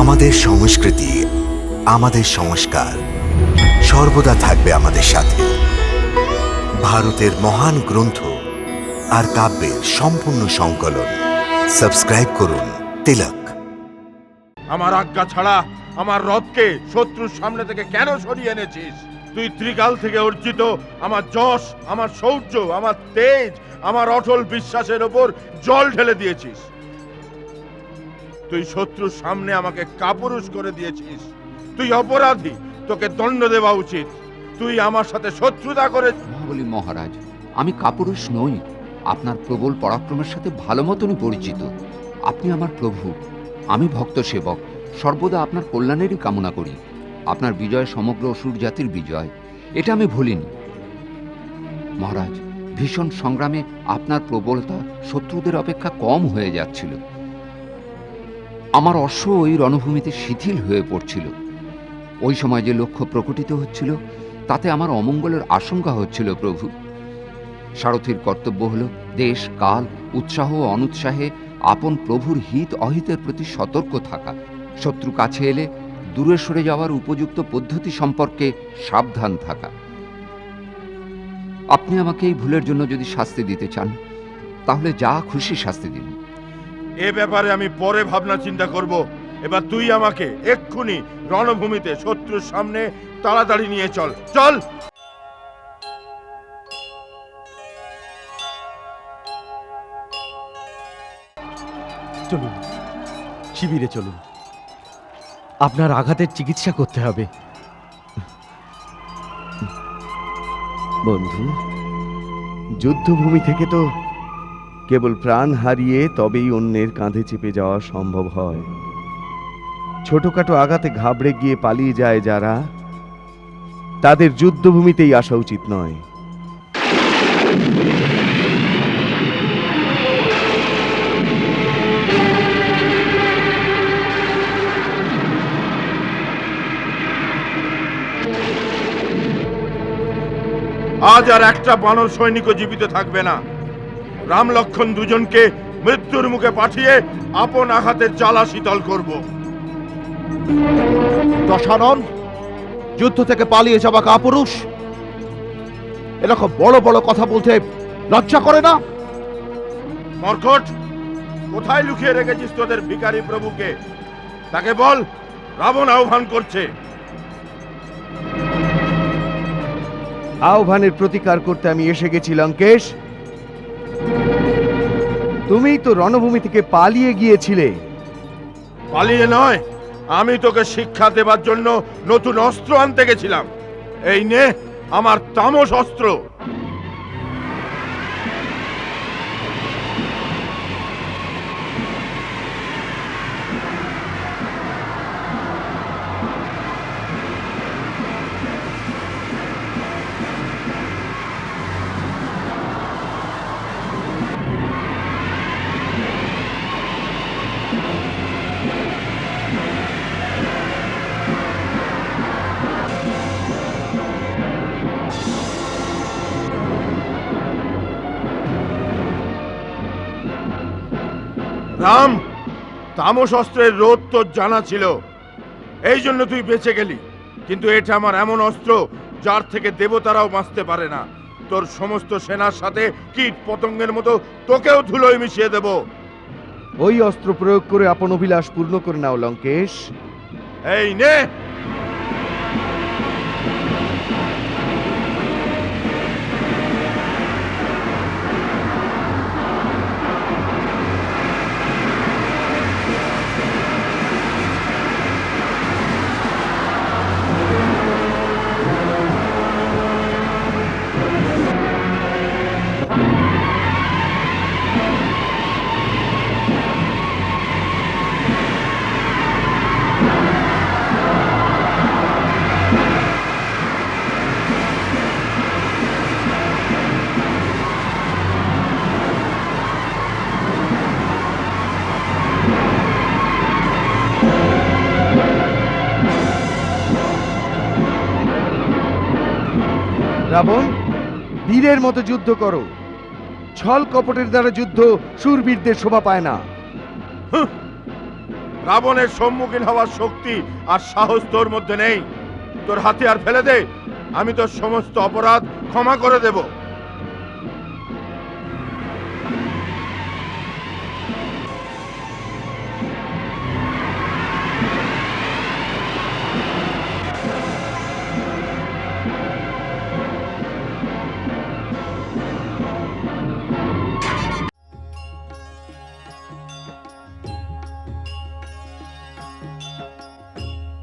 আমাদের সংস্কৃতি, আমাদের সংস্কার সর্বদা থাকবে আমাদের সাথে। ভারতের মহান গ্রন্থ আর কাব্যের সম্পূর্ণ সংকলন। সাবস্ক্রাইব করুন তিলক। আমার আজ্ঞা ছাড়া আমার রথকে শত্রুর সামনে থেকে কেন সরিয়ে এনেছিস? তুই ত্রিকাল থেকে অর্জিত আমার যশ, আমার শৌর্য, আমার তেজ, আমার অটল বিশ্বাসের ওপর জল ঢেলে দিয়েছিস। তুই শত্রুর সামনে আমাকে কাপুরুষ করে দিয়েছিস। তুই অপরাধী, তোকে দণ্ড দেওয়া উচিত। তুই আমার সাথে শত্রুতা করে মহাবলী মহারাজ, আমি কাপুরুষ নই। আপনার প্রবল পরাক্রমের সাথে ভালো মতনই পরিচিত। আপনি আমার প্রভু, আমি ভক্ত সেবক। সর্বদা আপনার কল্যাণেরই কামনা করি। আপনার বিজয় সমগ্র অসুর জাতির বিজয়। এটা আমি ভুলিনি। মহারাজ, ভীষণ সংগ্রামে আপনার প্রবলতা শত্রুদের অপেক্ষা কম হয়ে যাচ্ছিল। আমার অশ্ব ওই রণভূমিতে শিথিল হয়ে পড়ছিল। ওই সময় যে লক্ষ্য প্রকটিত হচ্ছিল, তাতে আমার অমঙ্গলের আশঙ্কা হচ্ছিল প্রভু। সারথীর কর্তব্য হল দেশ, কাল, উৎসাহ ও অনুৎসাহে আপন প্রভুর হিত অহিতের প্রতি সতর্ক থাকা। শত্রু কাছে এলে দূরে সরে যাওয়ার উপযুক্ত পদ্ধতি সম্পর্কে সাবধান থাকা। আপনি আমাকে এই ভুলের জন্য যদি শাস্তি দিতে চান, তাহলে যা খুশি শাস্তি দিন। এ ব্যাপারে আমি পরে ভাবনা চিন্তা করব। এবার তুই আমাকে এক্ষুনি রণভূমিতে শত্রুর সামনে তাড়াতাড়ি নিয়ে চল। চল! চলুন শিবিরে চলুন। আপনার আঘাতের চিকিৎসা করতে হবে। বন্ধু যুদ্ধভূমি থেকে তো কেবল প্রাণ হারিয়ে তবেই অন্যের কাঁধে চেপে যাওয়া সম্ভব হয়। ছোটখাটো আঘাতে ঘাবড়ে গিয়ে পালিয়ে যায় যারা, তাদের যুদ্ধভূমিতেই আসা উচিত নয়। আজ আর একটা বানর সৈনিকও জীবিত থাকবে না। রাম লক্ষণ দুজনকে মৃত্যুর মুখে পাঠিয়ে আপন আঘাতের জ্বালা শীতল করব। দশানন যুদ্ধ থেকে পালিয়ে যাওয়া কাপুরুষ। এরকম বড় বড় কথা বলতে লজ্জা করে না? মর্কট কোথায় লুকিয়ে রেখেছিস তোদের ভিখারি প্রভুকে? তাকে বল রাবণ আহ্বান করছে। আহ্বানের প্রতিকার করতে আমি এসে গেছি লঙ্কেশ। তুমিই তো রণভূমি থেকে পালিয়ে গিয়েছিলে। পালিয়ে নয়, আমি তোকে শিক্ষা দেবার জন্য নতুন অস্ত্র আনতে গেছিলাম। এই নে আমার তামস অস্ত্র। রাম তামসস্ত্রের রোধ তোর জানা ছিল। এই জন্য তুই বেঁচে গেলি। কিন্তু এটা আমার এমন অস্ত্র যার থেকে দেবতারাও বাঁচতে পারে না। তোর সমস্ত সেনার সাথে কীট পতঙ্গের মতো তোকেও ধুলোয় মিশিয়ে দেব। ওই অস্ত্র প্রয়োগ করে আপন অভিলাষ পূর্ণ করে নাও লঙ্কেশ। এই নে! রাবণ, বীরের মতো যুদ্ধ করো। ছল কপটের দ্বারা যুদ্ধ সুরবীরদের শোভা পায় না। রাবণের সম্মুখীন হওয়ার শক্তি আর সাহস তোর মধ্যে নেই। তোর হাতিয়ার ফেলে দে, আমি তোর সমস্ত অপরাধ ক্ষমা করে দেব।